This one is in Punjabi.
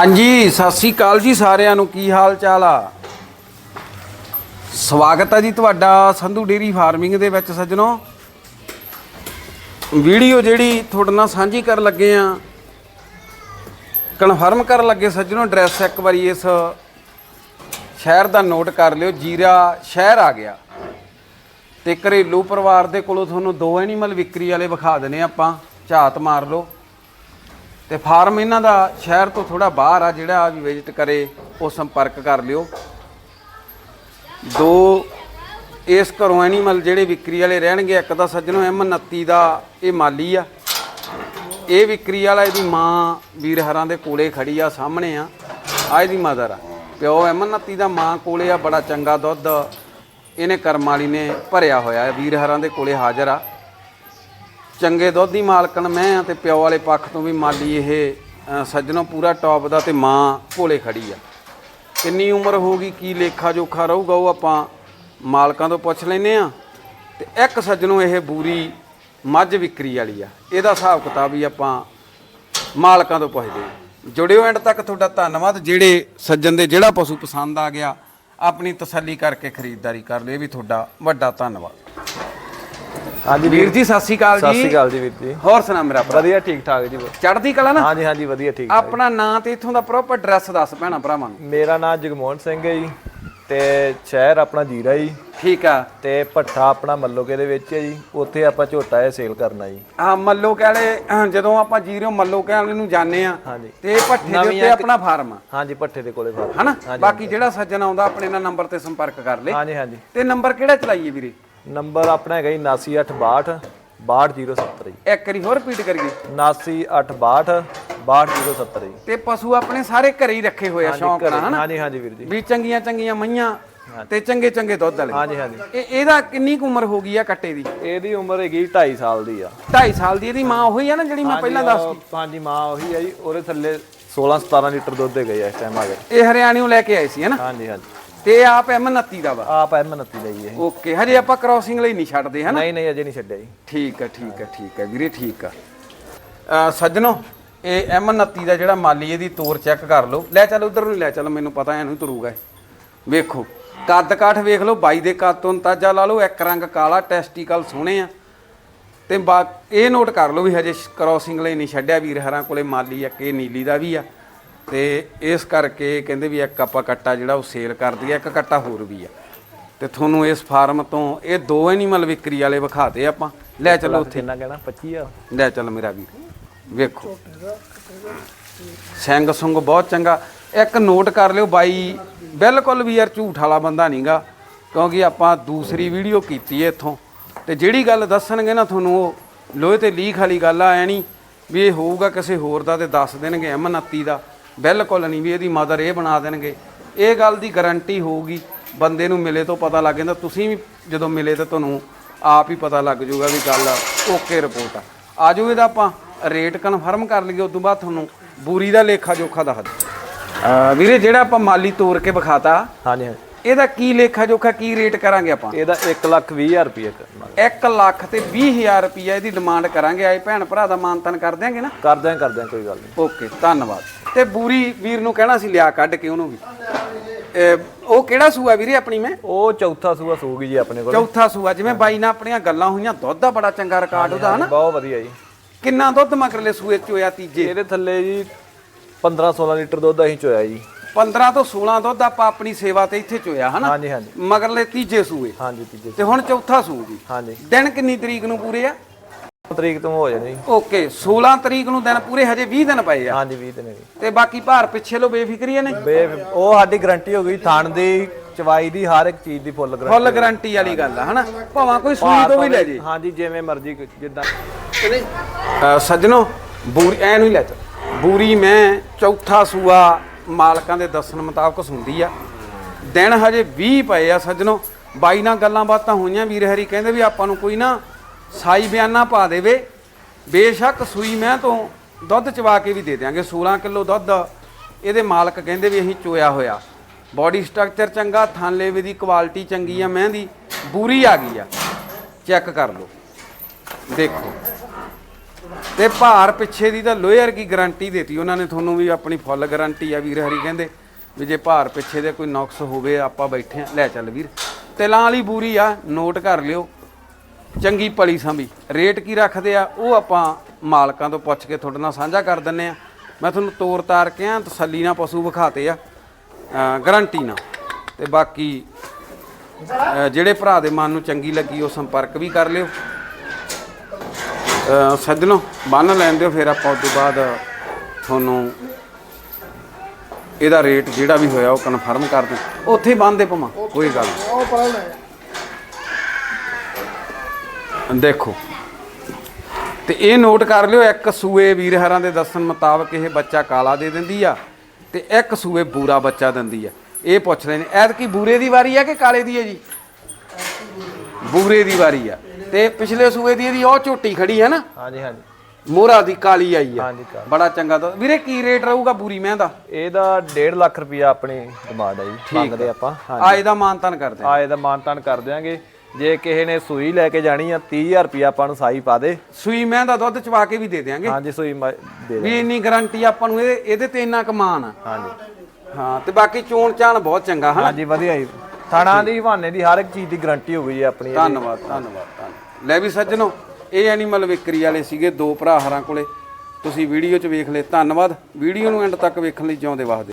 ਹਾਂਜੀ, ਸਤਿ ਸ੍ਰੀ ਅਕਾਲ ਜੀ ਸਾਰਿਆਂ ਨੂੰ। ਕੀ ਹਾਲ ਚਾਲ ਆ? ਸਵਾਗਤ ਹੈ ਜੀ ਤੁਹਾਡਾ ਸੰਧੂ ਡੇਰੀ ਫਾਰਮਿੰਗ ਦੇ ਵਿੱਚ ਸੱਜਣੋ। ਵੀਡੀਓ ਜਿਹੜੀ ਤੁਹਾਡੇ ਨਾਲ ਸਾਂਝੀ ਕਰਨ ਲੱਗੇ ਆ। ਕਨਫਰਮ ਕਰਨ ਲੱਗੇ ਸੱਜਣੋ, ਐਡਰੈਸ ਇੱਕ ਵਾਰੀ ਇਸ ਸ਼ਹਿਰ ਦਾ ਨੋਟ ਕਰ ਲਿਓ, ਜੀਰਾ ਸ਼ਹਿਰ ਆ ਗਿਆ। ਤੇ ਘਰੇਲੂ ਪਰਿਵਾਰ ਦੇ ਕੋਲੋਂ ਤੁਹਾਨੂੰ ਦੋ ਐਨੀਮਲ ਵਿਕਰੀ ਵਾਲੇ ਵਿਖਾ ਦਨੇ ਆਪਾਂ, ਝਾਤ ਮਾਰ ਲਓ। ਤੇ ਫਾਰਮ ਇਹਨਾਂ ਦਾ ਸ਼ਹਿਰ ਤੋਂ ਥੋੜਾ ਬਾਹਰ ਆ, ਜਿਹੜਾ ਵੀ ਵਿਜ਼ਿਟ ਕਰੇ, ਉਹ ਸੰਪਰਕ ਕਰ ਲਿਓ। ਦੋ, ਇਸ ਘਰੋਂ ਐਨੀਮਲ ਜਿਹੜੇ ਵਿਕਰੀ ਵਾਲੇ ਰਹਿਣਗੇ, ਇੱਕ ਤਾਂ ਸੱਜਣੋ M29 ਦਾ ਇਹ ਮਾਲੀ ਆ। ਇਹ ਵਿਕਰੀ ਵਾਲਾ ਇਹਦੀ ਮਾਂ ਵੀਰ ਹਰਾਂ ਦੇ ਕੋਲੇ ਖੜੀ ਆ, ਸਾਹਮਣੇ ਆ। ਆ ਇਹਦੀ ਮਦਰ ਆ। ਪਿਓ M29 ਦਾ ਮਾਂ ਕੋਲੇ ਆ, ਬੜਾ ਚੰਗਾ ਦੁੱਧ। ਇਹਨੇ ਕਰਮ ਵਾਲੀ ਨੇ ਭਰਿਆ ਹੋਇਆ ਹੈ ਵੀਰ ਹਰਾਂ ਦੇ ਕੋਲੇ ਹਾਜ਼ਰ ਆ। ਚੰਗੇ ਦੁੱਧ ਦੀ ਮਾਲਕਣ ਮੈਂ ਆ ਤੇ ਪਿਓ ਵਾਲੇ ਪੱਖ ਤੋਂ ਵੀ ਮਾਲੀ ਇਹ ਸੱਜਣੋਂ ਪੂਰਾ ਟੌਪ ਦਾ ਤੇ ਮਾਂ ਕੋਲੇ ਖੜੀ ਆ। ਕਿੰਨੀ ਉਮਰ ਹੋਗੀ ਕੀ ਲੇਖਾ ਜੋਖਾ ਰਹੂਗਾ ਉਹ ਆਪਾਂ ਮਾਲਕਾਂ ਤੋਂ ਪੁੱਛ ਲੈਨੇ ਆ। ਤੇ ਇੱਕ ਸੱਜਣੋਂ ਇਹ ਬੂਰੀ ਮੱਝ ਵਿਕਰੀ ਵਾਲੀ ਆ। ਇਹਦਾ ਹਿਸਾਬ ਕਿਤਾਬ ਵੀ ਆਪਾਂ ਮਾਲਕਾਂ ਤੋਂ ਪੁੱਛਦੇ ਹਾਂ ਜੁੜਿਓ ਐਂਡ ਤੱਕ ਤੁਹਾਡਾ ਧੰਨਵਾਦ। ਜਿਹੜੇ ਸੱਜਣ ਦੇ ਜਿਹੜਾ ਪਸ਼ੂ ਪਸੰਦ ਆ ਗਿਆ, ਆਪਣੀ ਤਸੱਲੀ ਕਰਕੇ ਖਰੀਦਦਾਰੀ ਕਰ ਲਿਓ, ਇਹ ਵੀ ਤੁਹਾਡਾ ਵੱਡਾ ਧੰਨਵਾਦ। ਹਾਂਜੀ ਵੀਰ ਜੀ ਸਤਿ ਸ਼੍ਰੀ ਅਕਾਲ ਸਤਿ ਜੀ। ਸ਼੍ਰੀ ਅਕਾਲ ਜੀ ਵੀਰ ਜੀ। ਹੋਰ ਸੁਣਾ ਮੇਰਾ ਭਰਾ? ਵਧੀਆ ਠੀਕ ਠਾਕ ਜੀ। ਚੜ੍ਹਦੀ ਕਲਾ ਨਾ? ਹਾਂਜੀ ਹਾਂਜੀ ਵਧੀਆ ਠੀਕ ਆਪਣਾ ਨਾਂ ਤੇ ਇੱਥੋਂ ਦਾ ਪ੍ਰੋਪਰ ਐਡਰੈਸ ਦੱਸ ਭੈਣਾ ਭਰਾਵਾਂ ਨੂੰ। ਮੇਰਾ ਨਾਮ ਜਗਮੋਹਨ ਸਿੰਘ ਹੈ ਜੀ ਤੇ ਸ਼ਹਿਰ ਆਪਣਾ ਜੀਰਾ ਜੀ। ਠੀਕ ਆ। ਤੇ ਭੱਠਾ ਆਪਣਾ ਮੱਲੋਕੇ ਦੇ ਵਿੱਚ ਹੈ ਜੀ ਉੱਥੇ ਆਪਾਂ ਝੋਟਾ ਇਹ ਸੇਲ ਕਰਨਾ ਜੀ। ਆ ਮੱਲੋ ਕਹਿਲੇ ਜਦੋਂ ਆਪਾਂ ਜੀਰੋ ਮੱਲੋ ਕਹਿਲੇ ਨੂੰ ਜਾਣੇ ਆ ਹਾਂਜੀ। ਤੇ ਭੱਠੇ ਦੇ ਉੱਤੇ ਆਪਣਾ ਫਾਰਮ ਆ। ਹਾਂਜੀ ਭੱਠੇ ਦੇ ਕੋਲੇ ਫਾਰਮ। ਹਨਾ? ਬਾਕੀ ਜਿਹੜਾ ਸੱਜਣ ਆਉਂਦਾ ਆਪਣੇ ਨਾਲ ਨੰਬਰ ਤੇ ਸੰਪਰਕ ਕਰ ਲੇ। ਹਾਂਜੀ ਹਾਂਜੀ। ਤੇ ਨੰਬਰ ਕਿਹੜਾ ਚਲਾਈਏ ਵੀਰੇ? ਨੰਬਰ ਆਪਣਾ ਹੈਗਾ ਜੀ 79862 62070 ਜੀ। ਇੱਕ ਵਾਰੀ ਹੋਰ ਰਿਪੀਟ ਕਰੀਏ। 79862 62070 ਜੀ। ਤੇ ਪਸ਼ੂ ਆਪਣੇ ਸਾਰੇ ਘਰੇ ਹੀ ਰੱਖੇ ਹੋਏ ਆ ਸ਼ੌਂਕ ਨਾਲ ਹਨਾ? ਹਾਂਜੀ ਹਾਂਜੀ ਵੀਰ ਜੀ। ਵੀ ਚੰਗੀਆਂ ਚੰਗੀਆਂ ਮਈਆਂ ਤੇ ਚੰਗੇ ਚੰਗੇ ਦੁੱਧ ਵਾਲੇ। ਹਾਂਜੀ ਹਾਂਜੀ। ਇਹ ਇਹਦਾ ਕਿੰਨੀ ਕੁ ਉਮਰ ਹੋ ਗਈ ਆ ਕੱਟੇ ਦੀ? ਇਹਦੀ ਉਮਰ ਹੈਗੀ 2.5 ਸਾਲ ਦੀ ਆ। 2.5 ਸਾਲ ਦੀ ਇਹਦੀ ਮਾਂ ਉਹੀ ਆ ਨਾ ਜਿਹੜੀ ਮੈਂ ਪਹਿਲਾਂ ਦੱਸ ਉਹ- ਹਾਂਜੀ ਮਾਂ ਉਹੀ ਹੈ ਜੀ। ਉਹਦੇ ਥੱਲੇ 16 17 ਲੀਟਰ ਦੁੱਧ ਦੇ ਗਏ ਇਸ ਟਾਈਮ ਆ ਗਏ ਇਹ ਹਰਿਆਣਿਓਂ ਲੈ ਕੇ ਆਏ ਸੀ ਹਨਾ? ਹਾਂਜੀ ਹਾਂਜੀ। ਤੇ ਆਪ M29 ਦਾ ਵਾ। ਆਪ ਐਮ ਨਤੀ ਲਈ ਇਹ। ਓਕੇ ਹਜੇ ਆਪਾਂ ਕ੍ਰਾਸਿੰਗ ਲਈ ਨਹੀਂ ਛੱਡਦੇ ਹਨਾ? ਨਹੀਂ ਨਹੀਂ ਅਜੇ ਨਹੀਂ ਛੱਡਿਆ ਜੀ। ਠੀਕ ਆ ਠੀਕ ਆ ਠੀਕ ਆ ਵੀਰੇ ਠੀਕ ਆ। ਸੱਜਣੋ ਇਹ M29 ਦਾ ਜਿਹੜਾ ਮਾਲੀ ਇਹਦੀ ਤੋਰ ਚੈੱਕ ਕਰ ਲਓ। ਲੈ ਚੱਲ ਉਧਰ ਨੂੰ ਲੈ ਚੱਲ ਮੈਨੂੰ ਪਤਾ ਐ ਨੂੰ ਤੁਰੂਗਾ। ਵੇਖੋ ਕੱਦ ਕਾਠ ਵੇਖ ਲਓ ਬਾਈ ਦੇ ਕੱਦ ਤੋਂ ਅੰਦਾਜ਼ਾ ਲਾ ਲਓ ਇੱਕ ਰੰਗ ਕਾਲਾ ਟੈਸਟੀਕਲ ਸੋਹਣੇ ਆ। ਤੇ ਇਹ ਨੋਟ ਕਰ ਲਓ ਵੀ ਹਜੇ ਕ੍ਰਾਸਿੰਗ ਲਈ ਨਹੀਂ ਛੱਡਿਆ ਵੀਰ ਹਰਾਂ ਕੋਲੇ ਮਾਲੀ ਇੱਕ ਇਹ ਨੀਲੀ ਦਾ ਵੀ ਆ। ਤੇ ਇਸ ਕਰਕੇ ਕਹਿੰਦੇ ਵੀ ਇੱਕ ਆਪਾਂ ਕੱਟਾ ਜਿਹੜਾ ਉਹ ਸੇਲ ਕਰ ਦਈਏ ਇੱਕ ਕੱਟਾ ਹੋਰ ਵੀ ਆ। ਤੇ ਤੁਹਾਨੂੰ ਇਸ ਫਾਰਮ ਤੋਂ ਇਹ ਦੋ ਐਨੀਮਲ ਵਿਕਰੀ ਵਾਲੇ ਵਿਖਾਤੇ ਆਪਾਂ। ਲੈ ਚੱਲੋ ਉੱਥੇ। ਕਿੰਨਾ ਕਹਿਣਾ? 25 ਆ? ਲੈ ਚੱਲ ਮੇਰਾ ਵੀਰ ਵੇਖੋ। ਸਿੰਘ ਸੁੰਗ ਬਹੁਤ ਚੰਗਾ। ਇੱਕ ਨੋਟ ਕਰ ਲਿਓ ਬਾਈ ਬਿਲਕੁਲ ਵੀ ਯਾਰ ਝੂਠ ਵਾਲਾ ਬੰਦਾ ਨਹੀਂਗਾ ਕਿਉਂਕਿ ਆਪਾਂ ਦੂਸਰੀ ਵੀਡੀਓ ਕੀਤੀ ਹੈ ਇੱਥੋਂ। ਤੇ ਜਿਹੜੀ ਗੱਲ ਦੱਸਣਗੇ ਨਾ ਤੁਹਾਨੂੰ ਉਹ ਲੋਹੇ ਤੇ ਲੀਖ ਵਾਲੀ ਗੱਲ ਆ ਐ ਨਹੀਂ ਵੀ ਇਹ ਹੋਊਗਾ ਕਿਸੇ ਹੋਰ ਦਾ ਤੇ ਦੱਸ ਦੇਣਗੇ M29 ਦਾ। ਬਿਲਕੁਲ ਨਹੀਂ ਵੀ ਇਹਦੀ ਮਦਰ ਇਹ ਬਣਾ ਦੇਣਗੇ। ਇਹ ਗੱਲ ਦੀ ਗਾਰੰਟੀ ਹੋਊਗੀ ਬੰਦੇ ਨੂੰ ਮਿਲੇ ਤੋਂ ਪਤਾ ਲੱਗ ਜਾਂਦਾ ਤੁਸੀਂ ਵੀ ਜਦੋਂ ਮਿਲੇ ਤਾਂ ਤੁਹਾਨੂੰ ਆਪ ਹੀ ਪਤਾ ਲੱਗ ਜਾਊਗਾ ਵੀ ਗੱਲ ਓਕੇ ਰਿਪੋਰਟ ਆ। ਆਜੋ ਇਹਦਾ ਆਪਾਂ ਰੇਟ ਕਨਫਰਮ ਕਰ ਲਈਏ ਉਸ ਤੋਂ ਬਾਅਦ ਤੁਹਾਨੂੰ ਬੂਰੀ ਦਾ ਲੇਖਾ ਜੋਖਾ ਦੱਸ ਦਿੰਦੇ ਵੀਰੇ ਜਿਹੜਾ ਆਪਾਂ ਮਾਲੀ ਤੋੜ ਕੇ ਵਿਖਾਤਾ ਹਾਂਜੀ ਹਾਂਜੀ। ਇਹਦਾ ਕੀ ਲੇਖਾ ਜੋਖਾ ਕੀ ਰੇਟ ਕਰਾਂਗੇ ਆਪਾਂ? ਇਹਦਾ 1 ਲੱਖ 20 ਹਜ਼ਾਰ ਰੁਪਏ ਕਰਨਾ 1 ਲੱਖ ਤੇ 20000 ਰੁਪਈਆ ਇਹਦੀ ਡਿਮਾਂਡ ਕਰਾਂਗੇ ਆਏ ਭੈਣ ਭਰਾ ਦਾ ਮਾਨਤਨ ਕਰ ਦਿਆਂਗੇ ਨਾ? ਕਰਦਿਆਂ ਕਰਦਿਆਂ ਕੋਈ ਗੱਲ ਨਹੀਂ। ਓਕੇ ਧੰਨਵਾਦ। ਤੇ ਬੂਰੀ ਵੀਰ ਨੂੰ ਕਹਿਣਾ ਸੀ ਲਿਆ ਕੱਢ ਕੇ ਉਹਨੂੰ ਵੀ। ਇਹ, ਉਹ ਕਿਹੜਾ ਸੂਆ ਵੀਰੇ ਆਪਣੀ ਮੈਂ? ਉਹ ਚੌਥਾ ਸੂਆ ਸੂਗੀ ਜੀ ਆਪਣੇ ਕੋਲ। ਚੌਥਾ ਸੂਆ ਜਿਵੇਂ ਬਾਈ ਨਾਲ ਆਪਣੀਆਂ ਗੱਲਾਂ ਹੋਈਆਂ ਦੁੱਧ ਦਾ ਬੜਾ ਚੰਗਾ ਰਿਕਾਰਡ ਉਹਦਾ ਹਨਾ? ਬਹੁਤ ਵਧੀਆ ਜੀ। ਕਿੰਨਾ ਦੁੱਧ ਮਗਰਲੇ ਸੂਏ ਚ ਹੋਇਆ ਤੀਜੇ? ਇਹਦੇ ਥੱਲੇ ਜੀ 15 16 ਲੀਟਰ ਦੁੱਧ ਅਸੀਂ ਚੋਇਆ ਜੀ। 15 ਤੋਂ 16 ਦੁੱਧ ਆਪਾਂ ਆਪਣੀ ਸੇਵਾ ਤੇ ਇੱਥੇ ਚੋਇਆ ਹਨਾ? ਹਾਂਜੀ ਹਾਂਜੀ। ਮਗਰਲੇ ਤੀਜੇ ਸੂਏ। ਹਾਂਜੀ ਤੀਜੇ ਤੇ ਹੁਣ ਚੌਥਾ ਸੂ ਜੀ ਹਾਂਜੀ। ਦਿਨ ਕਿੰਨੀ ਤਰੀਕ ਨੂੰ ਪੂਰੇ ਆ? ਤਰੀਕ ਤੋਂ ਹੋ ਜਾਣੀ। ਓਕੇ 16 ਤਰੀਕ ਨੂੰ ਦਿਨ ਪੂਰੇ ਹਜੇ 20 ਦਿਨ ਪਏ ਆ। ਹਾਂਜੀ 20 ਦਿਨ ਜੀ। ਤੇ ਬਾਕੀ ਭਾਰ ਪਿੱਛੇ ਲੋ ਬੇਫਿਕਰੀਆਂ ਨੇ? ਬੇ ਉਹ ਸਾਡੀ ਗਾਰੰਟੀ ਹੋ ਗਈ ਥਣ ਦੀ ਚਵਾਈ ਦੀ ਹਰ ਇੱਕ ਚੀਜ਼ ਦੀ ਫੁੱਲ ਗਾਰੰਟੀ ਫੁੱਲ ਗਾਰੰਟੀ ਵਾਲੀ ਗੱਲ ਆ ਹਨਾ? ਭਾਵੇਂ ਕੋਈ ਸੂਈ ਤੋਂ ਵੀ ਲੈ ਜੇ। ਹਾਂਜੀ ਜਿਵੇਂ ਮਰਜ਼ੀ ਜਿੱਦਾਂ। ਸੱਜਣੋ ਬੂਰੀ ਐ ਨੂੰ ਹੀ ਲੈ ਚੱਲ। ਬੂਰੀ ਮੈਂ ਚੌਥਾ ਸੂਆ ਮਾਲਕਾਂ ਦੇ ਦੱਸਣ ਮੁਤਾਬਕ ਸੁਣਦੀ ਆ। ਦਿਨ ਹਜੇ 20 ਪਏ ਆ ਸੱਜਣੋ। ਬਾਈ ਨਾਲ ਗੱਲਾਂ ਬਾਤਾਂ ਹੋਈਆਂ ਵੀਰ ਹਰੀ ਕਹਿੰਦੇ ਵੀ ਆਪਾਂ ਨੂੰ ਕੋਈ ਨਾ ਸਾਈ ਬਿਆਨਾ ਪਾ ਦੇਵੇ, ਬੇਸ਼ੱਕ ਸੂਈ ਮੈਂ ਤੋਂ ਦੁੱਧ ਚਵਾ ਕੇ ਵੀ ਦੇ ਦਿਆਂਗੇ 16 ਕਿਲੋ ਦੁੱਧ। ਇਹਦੇ ਮਾਲਕ ਕਹਿੰਦੇ ਵੀ ਅਸੀਂ ਚੋਇਆ ਹੋਇਆ। ਬਾਡੀ ਸਟਰਕਚਰ ਚੰਗਾ ਥਾਂਲੇ ਦੀ ਕੁਆਲਿਟੀ ਚੰਗੀ ਆ ਮੈਂ ਦੀ ਬੂਰੀ ਆ ਗਈ ਆ। ਚੈੱਕ ਕਰ ਲਓ। ਦੇਖੋ। ਤੇ ਭਾਰ ਪਿੱਛੇ ਦੀ ਤਾਂ ਲੋਅਰ ਕੀ ਗਾਰੰਟੀ ਦੇਤੀ ਉਹਨਾਂ ਨੇ, ਤੁਹਾਨੂੰ ਵੀ ਆਪਣੀ ਫੁੱਲ ਗਾਰੰਟੀ ਆ ਵੀਰ ਹਰੀ ਕਹਿੰਦੇ, ਵੀ ਜੇ ਭਾਰ ਪਿੱਛੇ ਦੇ ਕੋਈ ਨੁਕਸ ਹੋਵੇ, ਆਪਾਂ ਬੈਠੇ ਆ। ਲੈ ਚੱਲ ਵੀਰ। ਤਿਲਾਂ ਵਾਲੀ ਬੂਰੀ ਆ, ਨੋਟ ਕਰ ਲਿਓ। ਚੰਗੀ ਪਲੀ ਸੰਭੀ। ਰੇਟ ਕੀ ਰੱਖਦੇ ਆ ਉਹ ਆਪਾਂ ਮਾਲਕਾਂ ਤੋਂ ਪੁੱਛ ਕੇ ਤੁਹਾਡੇ ਨਾਲ ਸਾਂਝਾ ਕਰ ਦਿੰਨੇ ਆ। ਮੈਂ ਤੁਹਾਨੂੰ ਤੋਰ ਤਾਰ ਕੇ ਆ ਤਸੱਲੀ ਨਾਲ ਪਸ਼ੂ ਵਿਖਾਤੇ ਆ ਗਾਰੰਟੀ ਨਾਲ। ਤੇ ਬਾਕੀ ਜਿਹੜੇ ਭਰਾ ਦੇ ਮਨ ਨੂੰ ਚੰਗੀ ਲੱਗੀ ਉਹ ਸੰਪਰਕ ਵੀ ਕਰ ਲਿਓ। ਅ, ਸੱਜਣੋ ਬੰਨ ਲੈਣ ਦਿਓ ਫਿਰ ਆਪਾਂ ਉਸ ਤੋਂ ਬਾਅਦ ਤੁਹਾਨੂੰ ਇਹਦਾ ਰੇਟ ਜਿਹੜਾ ਵੀ ਹੋਇਆ ਉਹ ਕਨਫਰਮ ਕਰ ਦਿਓ। ਉੱਥੇ ਹੀ ਬੰਨਦੇ ਪਵਾਂ ਕੋਈ ਗੱਲ ਨਹੀਂ ਦੇਖੋ। ਤੇ ਇਹ ਨੋਟ ਕਰ ਲਿਓ ਇੱਕ ਸੂਏ ਵੀਰ ਹਰਾਂ ਦੇ ਦੱਸਣ ਮੁਤਾਬਕ ਇਹ ਬੱਚਾ ਕਾਲਾ ਦੇ ਦਿੰਦੀ ਆ ਤੇ ਇੱਕ ਸੂਏ ਬੂਰਾ ਬੱਚਾ ਦਿੰਦੀ ਆ। ਇਹ ਪੁੱਛ ਰਹੇ ਨੇ ਐਤਕੀ ਬੂਰੇ ਦੀ ਵਾਰੀ ਆ ਕਿ ਕਾਲੇ ਦੀ ਹੈ ਜੀ? ਬੂਰੇ ਦੀ ਵਾਰੀ ਆ। ਤੇ ਪਿਛਲੇ ਸੂਏ ਦੀ ਇਹਦੀ ਉਹ ਝੋਟੀ ਖੜੀ ਹੈ ਨਾ? ਹਾਂਜੀ ਹਾਂਜੀ। ਮੋਹਰਾ ਦੀ ਕਾਲੀ ਆਈ ਆ। ਹਾਂਜੀ ਕਾਲੀ। ਬੜਾ ਚੰਗਾ ਤਾਂ ਵੀਰੇ ਕੀ ਰੇਟ ਰਹੂਗਾ ਬੂਰੀ ਮੈਂ ਦਾ? ਇਹਦਾ 1.5 ਲੱਖ ਰੁਪਇਆ ਆਪਣੀ ਡਿਮਾਂਡ ਹੈ ਜੀ ਮੰਗਦੇ ਆਪਾਂ। ਹਾਂਜੀ। ਆ ਇਹਦਾ ਮਾਨਤਨ ਕਰਦੇ ਆ। ਇਹਦਾ ਮਾਨਤਾਨ ਕਰ ਦਿਆਂਗੇ। ਜੇ ਕਿਸੇ ਨੇ ਸੂਈ ਲੈ ਕੇ ਜਾਣੀ ਆ 30000 ਰੁਪਇਆ ਆਪਾਂ ਨੂੰ ਸਾਈ ਪਾ ਦੇ। ਸੂਈ ਮੈਂ ਦਾ ਦੁੱਧ ਚਵਾ ਕੇ ਵੀ ਦੇ ਦਿਆਂਗੇ। ਹਾਂਜੀ ਸੂਈ ਮ- ਦੇ ਦੇ ਵੀ ਇੰਨੀ ਗਾਰੰਟੀ ਆਪਾਂ ਨੂੰ ਇਹ ਇਹਦੇ ਤੇ ਇੰਨਾ ਕਮਾਨ ਆ। ਹਾਂਜੀ। ਹਾਂ ਤੇ ਬਾਕੀ ਚੋਣ ਚਾਣ ਬਹੁਤ ਚੰਗਾ ਹਨਾ? ਹਾਂਜੀ ਵਧੀਆ ਜੀ। ਥਾਣਾ ਦੀ ਹਵਾਨੇ ਦੀ ਹਰ ਇੱਕ ਚੀਜ਼ ਦੀ ਗਾਰੰਟੀ ਹੋ ਗਈ ਜੀ ਆਪਣੀ ਇਹਦੀ। ਧੰਨਵਾਦ ਧੰਨਵਾਦ ਧੰਨਵਾਦ। ਲੈ ਵੀ ਸੱਜਣੋ ਇਹ ਐਨੀਮਲ ਵਿਕਰੀ ਵਾਲੇ ਸੀਗੇ ਦੋ ਭਰਾ ਹਰਾਂ ਕੋਲੇ। ਤੁਸੀਂ ਵੀਡੀਓ 'ਚ ਵੇਖ ਲਏ ਧੰਨਵਾਦ। ਵੀਡੀਓ ਨੂੰ ਐਂਡ ਤੱਕ ਵੇਖਣ ਲਈ ਜਿਉਂਦੇ ਵਾਸਤੇ